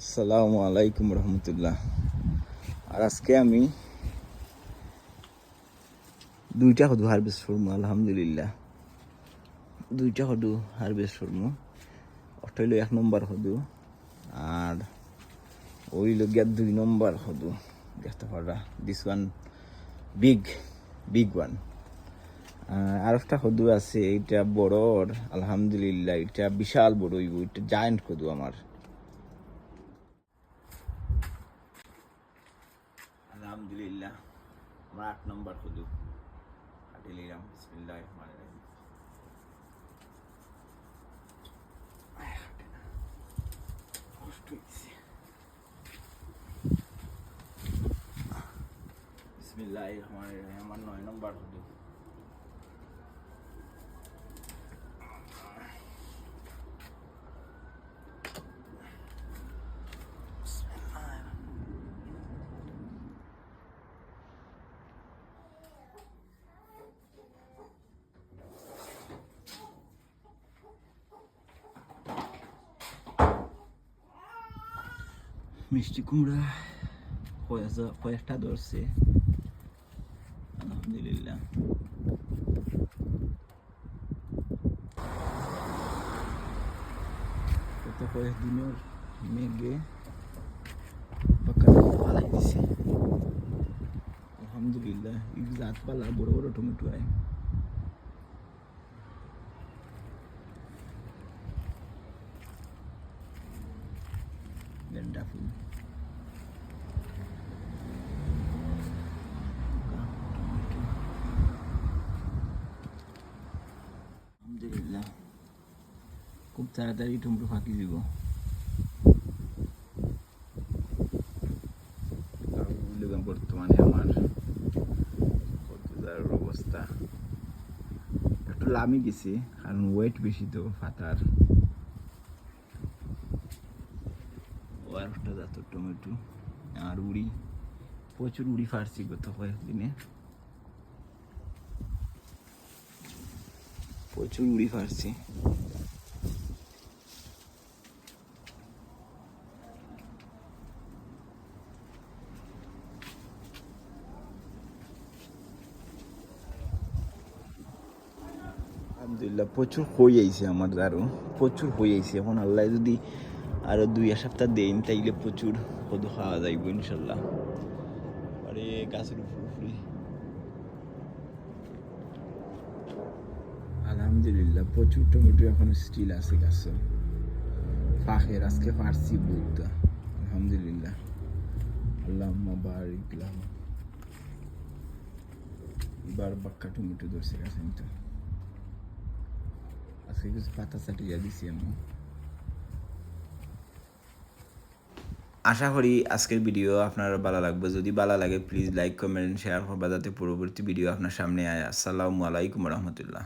আসসালামু আলাইকুম রহমতুল্লাহ। আর আজকে আমি দুইটা হদু হারভেস্ট করব, আলহামদুলিল্লাহ। দুইটা হদু হারভেস্ট করব। ওটা এক নম্বর হদু, আর ওই গিয়া দুই নম্বর হদু। দেখতে পারা this one big big one আর একটা হদু আছে, এইটা বড়র আলহামদুলিল্লাহ এটা বিশাল বড় এটা জায়েন্ট হদু আমার। আলহামদুলিল্লাহ আমার আট নম্বর হদু হাটে বিসমিল্লাহ। কষ্ট হয়েছে বিসমিল্লাহ আমার নয় নম্বর হদু মিষ্টি কুমড়া কয়েকটা ধরছে। আলহামদুলিল্লাহ। গত কয়েকদিনের মেঘে পালাই দিছে। আলহামদুলিল্লাহ, এই গাছপালা বড় বড় টমেটো আয় গেন্দা খুব তাড়াতাড়ি টমেটো ফাঁকি দিব। বর্তমানে আমার অবস্থা একটু লামি গেছে, কারণ ওয়েট বেশি তো, ফাতার। একটা জাতের টমেটো আর উড়ি। প্রচুর উড়ি ফাড়ছি গত কয়েকদিনে। প্রচুর উড়ি ফাড়ছি আলহামদুলিল্লাহ, প্রচুর হই আইছে আমার আরও প্রচুর হই আইছে। এখন আল্লাহ যদি আরও দুই সপ্তাহ দিন, তাইলে প্রচুর কদু খাওয়া যাইব ইনশাল্লাহ। আরে, গাছের উপর আলহামদুলিল্লাহ, প্রচুর টমেটো এখন স্টিল আছে গাছে। ফাঁকের আজকে পারছি বহুত আলহামদুলিল্লাহ। আল্লাহ বারিক লাহু। এবার বাক্কা টমেটো ধরছে গাছে আজকে কিছু পাতা চাটিয়ে দিছি আমি। আশা করি আজকের ভিডিও আপনার ভালো লাগবে। যদি ভালো লাগে প্লিজ লাইক কমেন্ট শেয়ার করবা, যাতে পরবর্তী ভিডিও আপনার সামনে আয়। আসসালামু আলাইকুম রহমতুল্লাহ।